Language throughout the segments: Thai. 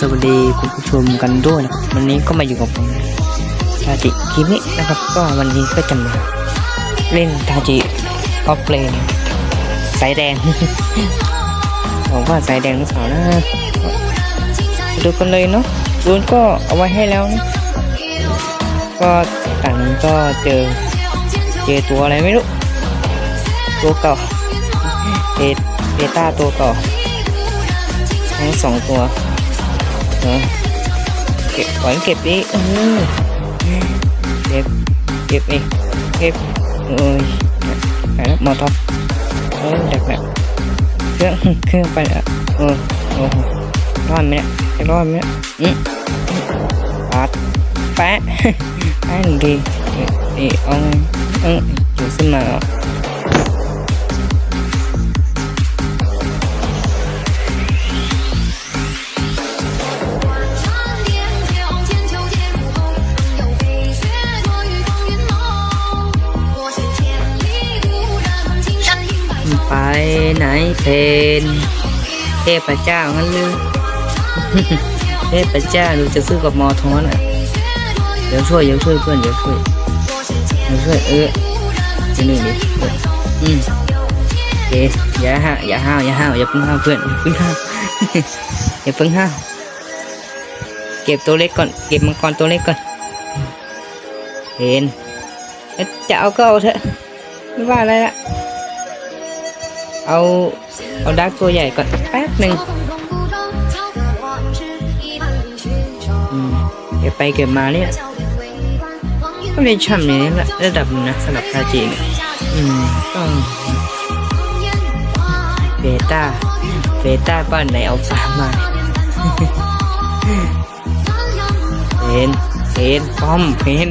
สวัสดีคุณผู้ชมกันด้วยนะครับวันนี้ก็มาอยู่กับผมทาจิคิมินะครับ ก็วันนี้ก็จะมาเล่นทาจิออฟเลนสายแดงผมว่าสายแดงหรือเปล่านะดูกันเลยเนาะรุนก็เอาไว้ให้แล้วนะก็ต่างก็เจอเจอตัวอะไรไม่รู้ ตัวเก่าเอเอต้าตัวเก่าทั้งสองตัว เออเก็บก่อนเก็บดิเออเก็บเก็บอีกเก็บเอ้ยไปแล้วมอท็อปเออดักแบบเครื่องเครื่องไปอะเออโอ้โหรอดไหมเนี่ยจะรอดไหมเนี่ยอืมปัดแปะแปะหนึ่งทีเอ้ยเอ้ยเอาไงเอออยู่ขึ้นมาอะ长 ไปไหนเพนเทพเจ้างั้นหรือเทพเจ้าดูจะสู้กับมอทอนอะเดี๋ยวช่วยเดี๋ยวช่วยเพื่อนเดี๋ยวช่วยเดี๋ยวช่วยเออจะหนึ่งดิเอออืมโอเคอย่าห้าวอย่าห้าวอย่าห้าวอย่าเพิ่งห้าวเพื่อนอย่าเพิ่งห้าวอย่าเพิ่งห้าวเก็บตัวเล็กก่อนเก็บมังกรตัวเล็กก่อนเพนเอ้ยจะเอาก็เอาเถอะไม่ว่าอะไรละ เอาเอาดักตัวใหญ่ก่อนแป๊บหนึ่งเก็บไปเก็บมาเนี่ยก็ได้ช่ำเนี่ยระดับนะสำหรับคาจีเนี่ยอืมต้องเบต้าเบต้าบ้านไหนเอาฟามาเพนเพนป้อมเพน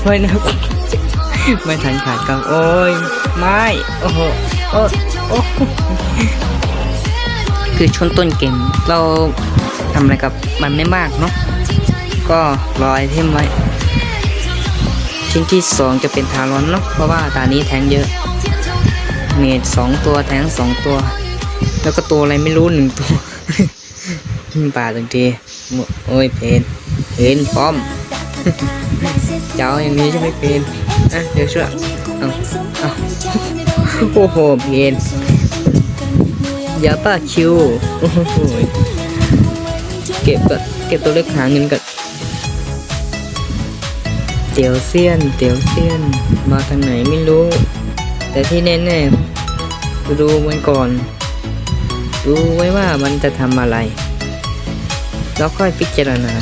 ช่วยนะไม่ทันขาดกังโอ้ยไม่โอ้โห คือช่วงต้นเกมเราทำอะไรกับมันไม่มากเนาะก็รอไอเทมไว้ ชิ้นที่สองจะเป็นทารอนเนาะเพราะว่าตานี้แทงเยอะเมดสองตัวแทงสองตัว แล้วก็ตัวอะไรไม่รู้หนึ่งตัวป่าทังทีโอ้ยเพนเพนป้อมเจ้าอย่างนี้จะไม่เพนอะเดี๋ยวช่วยเอาเอา โอ้โหเพนอย่าป้าคิวโอ้โหเก็บก่อนเก็บตัวเล็กหาเงินก่อนเตี๋ยวเซียนเตี๋ยวเซียน มาทางไหนไม่รู้ แต่ที่แน่ๆดูมันก่อนดูไว้ว่ามันจะทำอะไร แล้วค่อยพิจารณา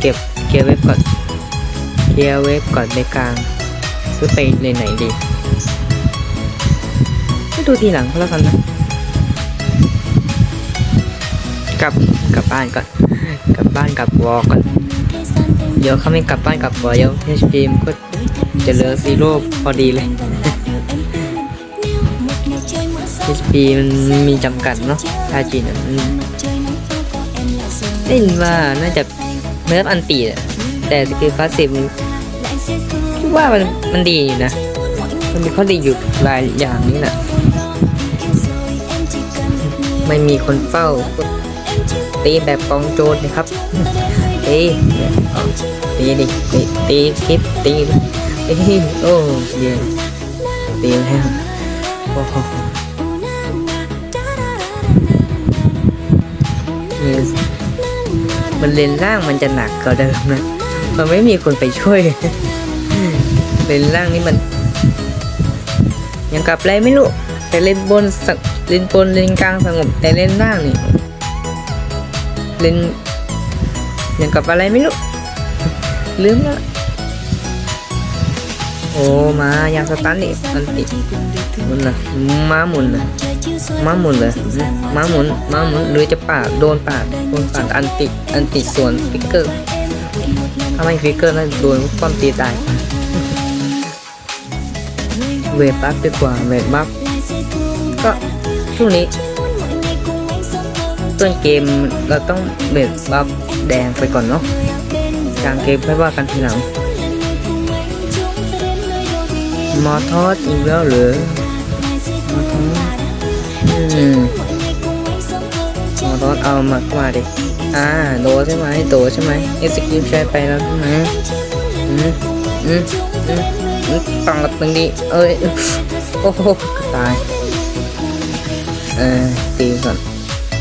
เก็บเก็บไว้ก่อนเคลียร์เว็บก่อนในกลาง หรือไปเลยไหนดีก็ดูทีหลังก็แล้วกันนะกลับกลับบ้านก่อนกลับบ้านกลับวอก่อนเดี๋ยวเขาไม่กลับบ้านกลับวอเดี๋ยวเทสพีมก็จะเหลือซีโร่พอดีเลย HP มันมีจำกัดเนาะถ้าจีนอะมันได้ยินว่าน่าจะเนิร์ฟอันตีแต่สกิลคลาสสิก คิดว่ามันมันดีอยู่นะ มันมีข้อดีอยู่หลายอย่างนี่แหละไม่มีคนเฝ้าตีแบบกองโจรนะครับตีตีดิตีคลิปตีตีโอ้เยตีแล้วโอ้โหมมันเลนล่างมันจะหนักกว่าเดิมนะ มันไม่มีคนไปช่วยเลนล่างนี่มัน ยังกลับอะไรไม่รู้ แต่เลนบนสังเลนบนเลนกลางสงบ แต่เลนล่างนี่เลนยังกลับอะไรไม่รู้ ลืมล้วโอ้มาอยางสตันนี่มันติดมุนนะม้าหมุนนะม้าหมุนเลยม้าหมุนม้าหมุนหรือจะปาโดนปาโดนปาดอันติอันติส่วนฟิกเกอร์ ถ้าไม่ฟิกเกอร์น่าจะโดนป้อมตีตาย เวทบัฟดีกว่าเวทบัฟก็ช่วงนี้ต้นเกมเราต้องเวทบัฟแดงไปก่อนเนาะกลางเกมค่อยว่ากันทีหลังมอทอสอีกแล้วหรือมอทอสอืม อสเอามาเข้ามาดิ อ่า โดใช่ไหมโดใช่ไหมเอสกิลใช้ไปแล้วใช่ไหมอืมอืมอืมอืมปังกับตรงนี้เอ้ย โอ้โหตาย เออตีก่อน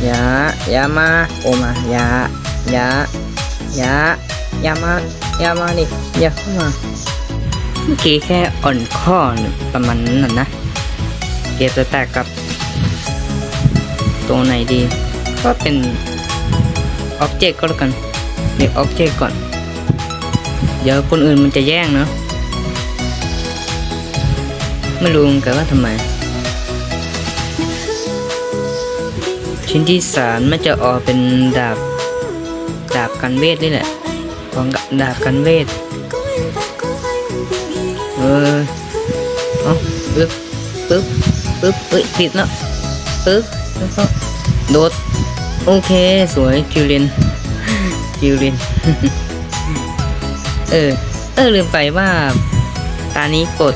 อย่าอย่ามา โอมาอย่าอย่าอย่าอย่ามาอย่ามาดิอย่าเข้ามา เมื่อกี้แค่อ่อนข้อหนึ่งประมาณนั้นน่ะนะเกียจะแตกกับตัวไหนดี ก็เป็นอ็อบเจกต์ก็แล้วกันเรียกอ็อบเจกต์ก่อน เดี๋ยวคนอื่นมันจะแย่งเนาะไม่รู้กันว่าทำไม ชิ้นที่สามมันจะออกเป็นดาบ ดาบกันเวทนี่แหละของดาบกันเวท เออเอาปึ๊บปึ๊บปึ๊บเอ้ยผิดแล้วปึ๊บแล้วก็ โดดโอเค สวยคิวเรนคิวเรนเออ เออลืมไปว่าตานี้กด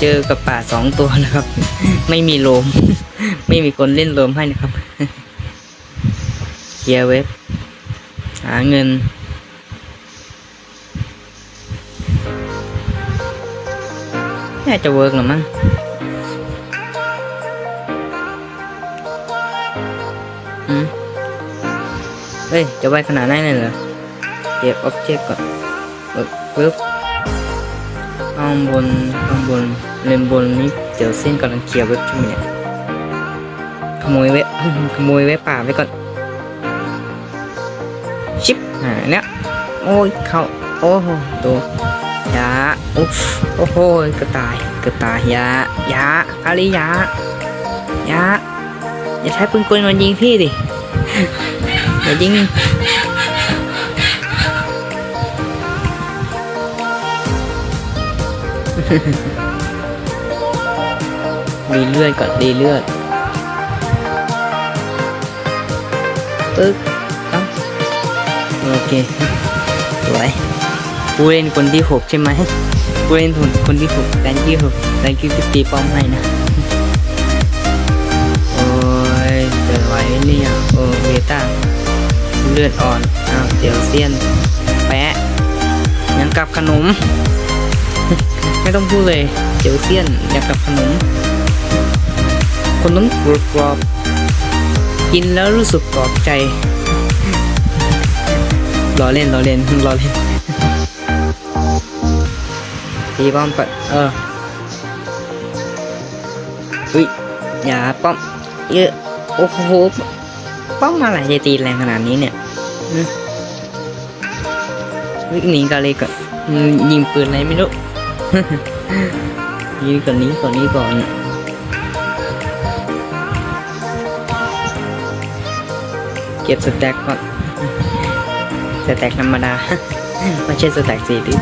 เจอกับป่าสองตัวนะครับ ไม่มีโลม ไม่มีคนเล่นโลมให้นะครับเคลียร์เว็บ หาเงิน น่าจะเวิร์กหรือมั้ง เฮ้ย จะไวขนาดนั้นเลยเหรอเก็บอ็อบเจกต์ก่อนปึ๊บปึ๊บข้างบนข้างบนเลนบนนี้เดี๋ยวเส้นกำลังเคลียร์เว็บใช่ไหมเนี่ยขโมยเว็บขโมยเว็บป่าไว้ก่อนชิปหาเนี่ยโอ้ยเขาโอ้โหโดนยาอุ๊บโอ้โหกระตายกระตายยายาอาริยายาอย่าใช้ปืนกลมายิงพี่ดิ อย่ายิงดีเลือดก่อนดีเลือดปึ๊บเอ้าโอเคสวยผู้เล่นคนที่หกใช่ไหมผู้เล่นคนคนที่หกแดนที่หกแดนที่สิบตีป้อมให้นะโอ้ยเกิดไหวเนี่ยโอ้เวต้า เลือดอ่อนอ้าวเดี๋ยวเซียนแปะยังกับขนม ไม่ต้องพูดเลยเดี๋ยวเซียนยังกับขนมขนมกรอบกรอบกินแล้วรู้สึกกรอบใจรอเล่นรอเล่นรอเล่นตีป้อมก่อนเอออุ้ยอย่าป้อมเยอะโอ้โห ป้อมอะไรจะตีแรงขนาดนี้เนี่ยวิ่งหนีกันเลยก่อนยิงปืนอะไรไม่รู้ยิงก่อนนี้ก่อนนี้ก่อนเก็บสแต็กก่อนสแต็กธรรมดาไม่ใช่สแต็กสีดิ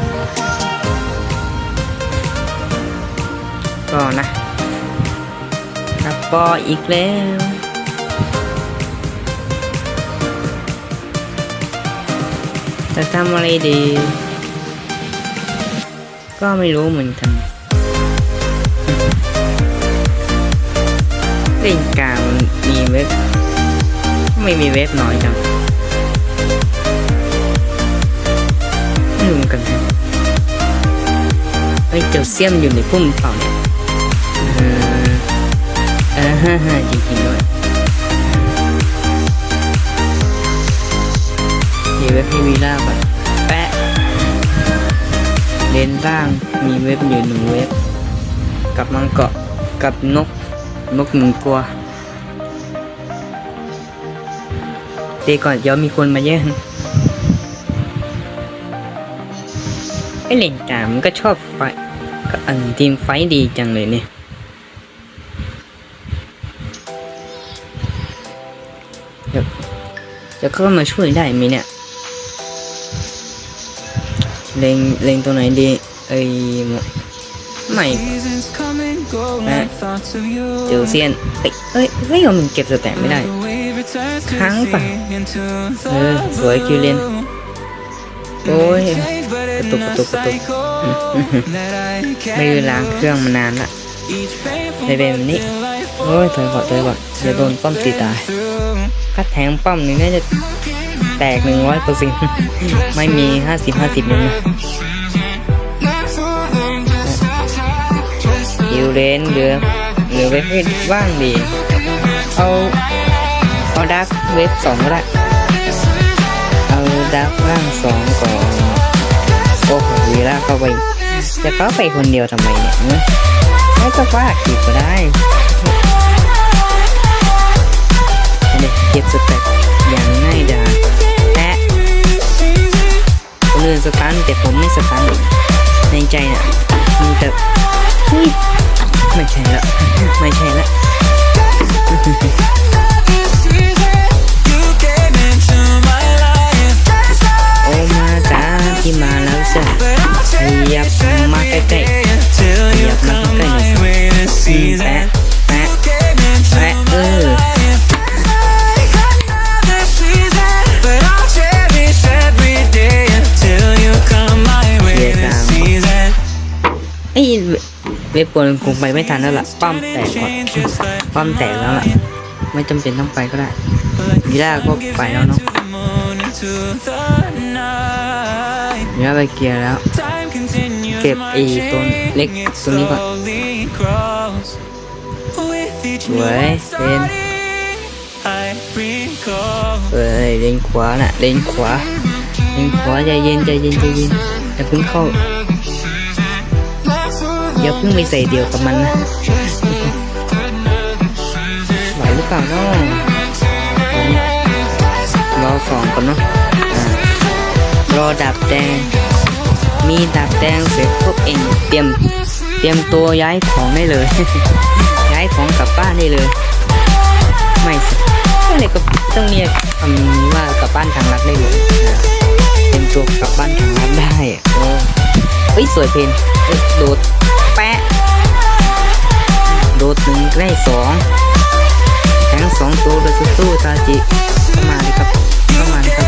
ก็นะครับก็อีกแล้ว จะทำอะไรดี ก็ไม่รู้เหมือนกันเล่นกาวมีเว็บ ไม่มีเว็บน้อยจังไม่รู้เหมือนกันนะเฮ้ยเจ้าเซียมอยู่ในพุ่มเปล่าเนี่ยเออเออฮ่าฮ่าจริงๆด้วย เว็บให้วีล่าก่อนแปะเลนล่างมีเว็บอยู่หนึ่งเว็บ กับมังเกาะกับนก นกหนึ่งตัวเตีก่อนเดี๋ยวมีคนมาแย่งไอเล่นกามันก็ชอบไฟก็อันทีมไฟดีจังเลยเนี่ยจะเข้ามาช่วยได้ไหมเนี่ย เล็งเล็งตัวไหนดีเอ้ยไม่ Seasons come and go, my thoughts of you. เจอเซียนเอ้ยเอ้ยเฮ้ยมันเก็บสแต็กไม่ได้ The wave returns to Kháng sea ป่ะ? into the เออสวยคิวเลน blue. โอ้ย Change, but กระ in ตุกกระ a ตุกกระตุก cycle that I ไม่ can't ได้ล้างเครื่องมานานละ lose. Each painful ในแบบนี้โอ้ยถอยก่อนถอยก่อนเดี๋ยวโดนป้อมตีตาย through ถ้าแทงป้อมนี่น่าจะแตกหนึ่งร้อยเปอร์เซ็นต์ไม่มีห้าสิบห้าสิบเลยนะฮิวเลนเหลือเหลือเว็บว่างดีเอา เอาดักเว็บสองก็ได้เอาดักว่างสองก่อนโอ้โหวีล่าเข้าไปจะเข้าไปคนเดียวทำไมเนี่ยเนอะไม่ต้องว่าขีดก็ได้เด็กเก็บสเต็ปอย่างง่ายดายแอะ คนอื่นสตันแต่ผมไม่สตันในใจนะมีแต่เฮ้ยไม่ใช่ละไม่ใช่ละโอ้มาจ้าที่มาแล้วจ้ะยับมาใกล้ๆหยับมาใกล้ๆแปะแปะแปะเออ ว็บปนคงไปไม่ทันแล้วล่ะป้อมแตกก่อนป้อมแตกแล้วล่ะ ไม่จำเป็นต้องไปก็ได้วีล่าก็ไปแล้วเนาะวีล่าไปเกียร์แล้ว เก็บไอ้ตัวเล็กตัวนี้ก่อนสวยเล่นเอ้ยเลนขวาน่ะเลนขวาเลนขวาใจเย็นใจเย็นใจเย็นอย่าเพิ่งเข้า อย่าเพิ่งไปใส่เดียวกับมันนะไหวหรือเปล่าเนาะรอสองก่อนเนาะอ่ารอดับแดง มีดับแดงเสร็จพวกเองเตรียมเตรียมตัวย้ายของได้เลย ย้ายของกลับบ้านได้เลย ไม่สิก็เลยก็ต้องเรียกคำว่ากลับบ้านทางรักได้เลยเตรียมตัวกลับบ้านทางรักได้อะ ฮ้ยสวยเพนโดดแปะโดดหนึ่งใกล้สองแทงสองตัวโดยสู้ตาจิเข้ามาเลยครับเข้ามาเลยครับ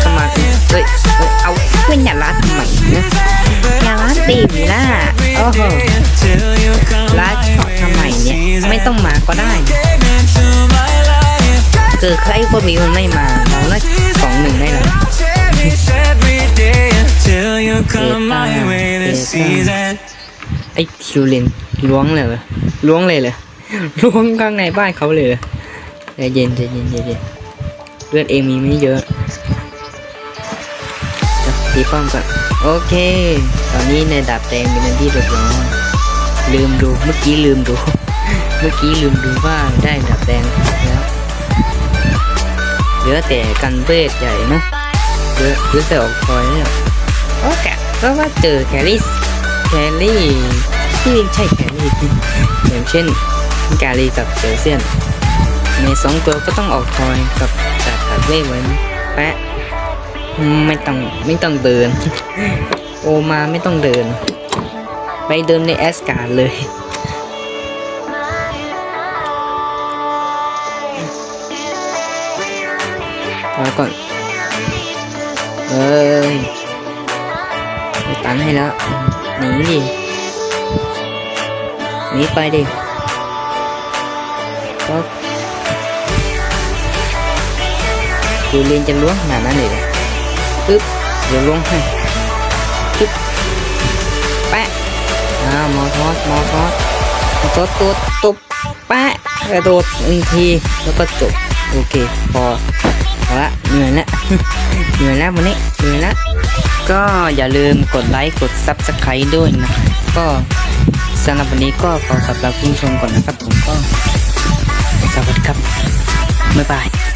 เข้ามาเลยเฮ้ยเฮ้ยเอาเพื่อนอย่าลัดทำไมนะอย่าลัดตีมีล่ะโอ้โหลัดช็อตทำไมเนี่ยไม่ต้องมาก็ได้ Came into my life. เกิดใครก็มีมันไม่มาเราน่าสองหนึ่งได้แล้ว Cherish every day until you come my way this Yes, season. ไอ้คิวเลนล้วงเลยเหรอล้วงเลยเหรอล้วงข้างในบ้านเขาเลยเหรอใจเย็นใจเย็นใจเย็นเลือดเองมีไม่เยอะจะตีป้อมก่อนโอเค ตอนนี้ในดาบแดงเป็นที่เรียบร้อยลืมดูเมื่อกี้ลืมดู เมื่อกี้ลืมดูว่าได้ดาบแดงแล้วเหลือแต่กันเวทใหญ่เนอะเหลือเหลือแต่ออกคอยเนี่ย โอเคก็ว่าเจอแคริสแคลรี่ที่ใช่แคลรี่อย่างเช่นแคลี่กับเซลเซียน ในสองตัวก็ต้องออกทอยกับจัดตัดเวทไว้แปะไม่ต้องไม่ต้องเดิน โอมาไม่ต้องเดิน ไปเดินในแอสการ์ดเลยรอก่อนเอ้ย ตันให้แล้วหนีดิหนีไปดิก็คือเรียนจะล้วงขนาดนั้นเลยเหรอปึ๊บเดี๋ยวล้วงให้ปึ๊บแปะอ่ามอทอสมอทอสมอทอสตัวตบแปะกระโดดหนึ่งทีแล้วก็จบโอเคพอ ละเหนื่อยแล้วเหนื่อยแล้ววันนี้เหนื่อยแล้วก็อย่าลืมกดไลค์กดซับสไครต์ด้วยนะก็สำหรับวันนี้ก็ขอขอบคุณผู้ชมก่อนนะครับผมก็สวัสดีครับบ๊ายบาย